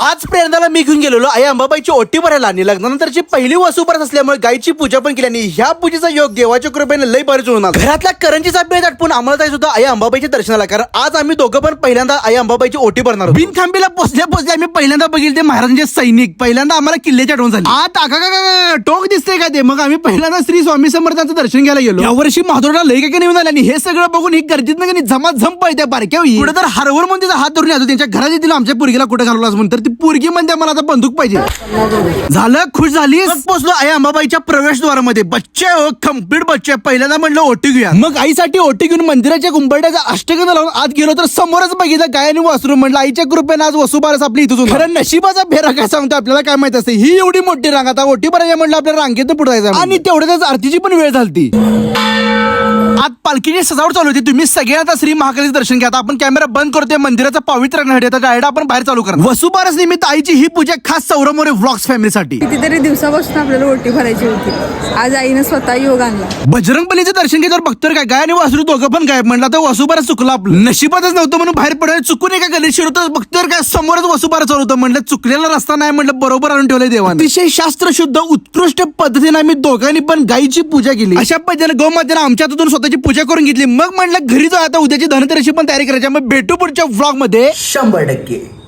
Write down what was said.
आज प्रेरणाला मी घेऊन गेलेलो. आई अंबाबाईची ओटी भरायला आणि लग्नानंतरची पहिली वसुबरस असल्यामुळे गायची पूजा पण केली आणि ह्या पूजेचा योग देवाच्या कृपेने लय बरेच होणार घरातल्या करंजीचा बेज आटपून आम्हाला जायचं होतं आई अंबाबाईच्या दर्शनाला कारण आज आम्ही दोघं पण पहिल्यांदा आई अंबाबाईची ओटी भरणार आहोत. बिनखांबीला पोचल्या पोचल्या आम्ही पहिल्यांदा बघितले ते महाराजांचे सैनिक. पहिल्यांदा आम्हाला किल्ल्याची आठवण झाली. आ टाका का- टोक दिसते का ते? मग आम्ही पहिल्यांदा श्री स्वामी समर्थांचं दर्शन घ्यायला गेलो. यावर्षी माधुरला लय काय निघून आले आणि हे सगळं बघून ही गर्दीत नाही झमाझम पळत्या बारक्या होई. पुढे तर हरवर म्हणून तिचा हात धरून येतो त्यांच्या घरात येतील आमच्या पोरगीला कुठे घालवलास म्हणून. तर ती पोरगी म्हणते मला आता बंदूक पाहिजे. झालं? खुश झाली पोचलो आई अंबाबाईच्या प्रवेशद्वारामध्ये. बच्चे हो कंप्लीट बच्चे. पहिल्यांदा म्हणलं ओटी घेऊया. मग आईसाठी ओटी घेऊन मंदिराच्या गुंबरड्याचा अष्टगंध लावून आत गेलो तर समोरच बघितलं गाय आणि वासरू. म्हणलं आईच्या कृपेने आज वसुबारस आपली इथं खरं नशिबाचा फेरा काय सांगतो आपल्याला? काय माहीत असते ही एवढी मोठी रांग. आता ओटी भरायला म्हणलं आपल्या रांगेत पुढे जायचं आणि तेवढ्याच आरतीची पण वेळ आत पालखीची सजावट चालू होती. तुम्ही सगळ्यांना श्री महाकालीचं दर्शन घ्या. आपण कॅमेरा बंद करतोय मंदिराचा पवित्र आता डायरेक्ट आपण बाहेर चालू करा वसुबारस निमित्त आईची ही पूजा खास चौरमोरे व्लॉग्स फॅमिलीसाठी कितीतरी दिवसापासून आपल्याला ओटी भरायची होती. आज आईनं स्वतः योग आणला. बजरंग बलीचं दर्शन घेतल्यावर बघतर काय? गाय आणि वासरू दोघं पण गायब म्हणलं. तर वसुबारस चुकला आपलं. नशिबातच नव्हतं म्हणून बाहेर पडायला चुकून एका गणेश शिरतो बघतर काय? समोरच वसुबारस चालू होतं म्हणलं. चुकलेला रस्ता नाही म्हणलं. बरोबर आणून ठेवलंय देवाने. अतिशय शास्त्रशुद्ध उत्कृष्ट पद्धतीने आम्ही दोघांनी पण गायीची पूजा केली. अशा पद्धतीने गोमातेने आमच्या हातून स्वतःची पूजा करून घेतली. मग म्हणलं घरी जाऊ आता उद्याची धनतेरशी पण तयारी करायची. मग भेटू पुढच्या व्लॉगमध्ये. शंभर टक्के.